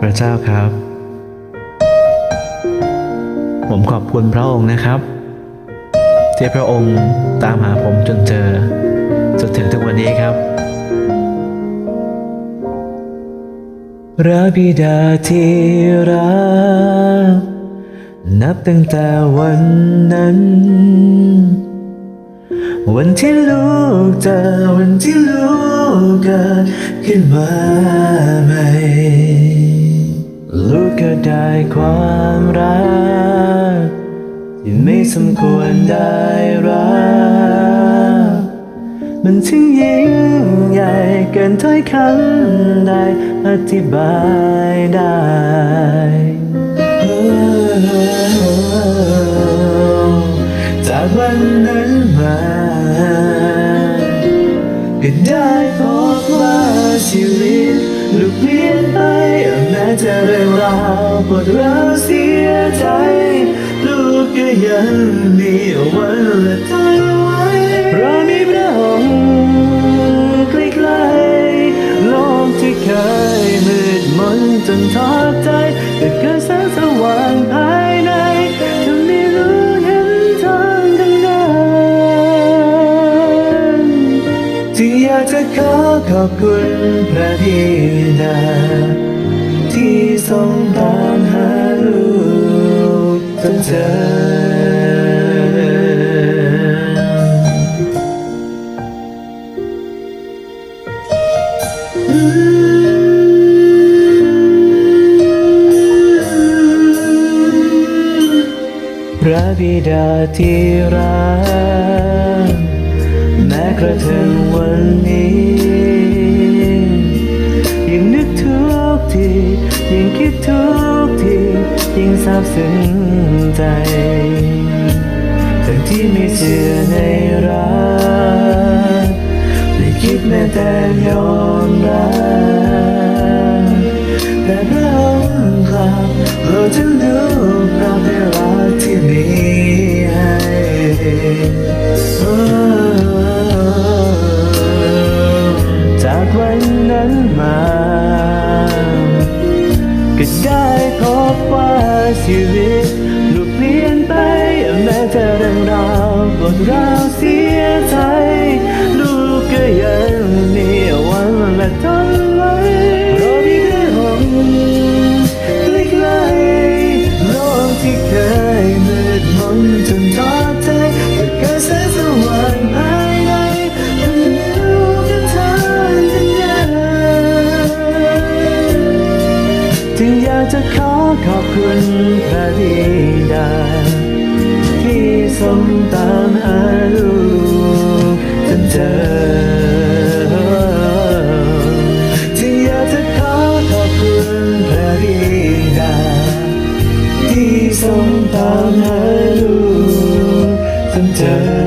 พระเจ้าครับ ผมขอบคุณพระองค์นะครับ ที่พระองค์ตามหาผมจนเจอ จนถึงทุกวันนี้ครับพระบิดาที่รักนับตั้งแต่วันนั้น วันที่ลูกเจอวันที่ลูกเกิดขึ้นมาใหม่ ได้ความรัก ที่ไม่สมควรได้รักมันถึงยิ่งใหญ่เกินถ้อยคำได้อธิบายได้จากวันนั้นมาก็ได้พบว่าชีวิตลูกเปลี่ยนไป จะเรื่องราวปวดร้าวเสียใจ ลูกก็ยังมีวันและทนไว้เพราะมีพระองค์ใกล้ๆโลกที่เคยมืดมนจนท้อใจแต่เกิดแสงสว่างภายในจนได้รู้เห็นทางข้างหน้าที่อยากจะขอขอบคุณพระบิดา ที่ทรงตามหาลูกจนเจอพระบิดาที่รักแม้กระทั่งวันนี้ ยังนึกทุกที ทุกทียิ่งซาบซึ้งใจทั้งที่ไม่เชื่อในรักไม่คิดแม้แต่ยอมรับแต่เรา พบว่าชีวิตลูกเปลี่ยนไปแม้จะเรื่องราวปวดร้าวเสียใจ อยากจะขอขอบคุณพระบิดา ที่ทรงตามหาลูกจนเจอทรงตามหาลูกจนเจอ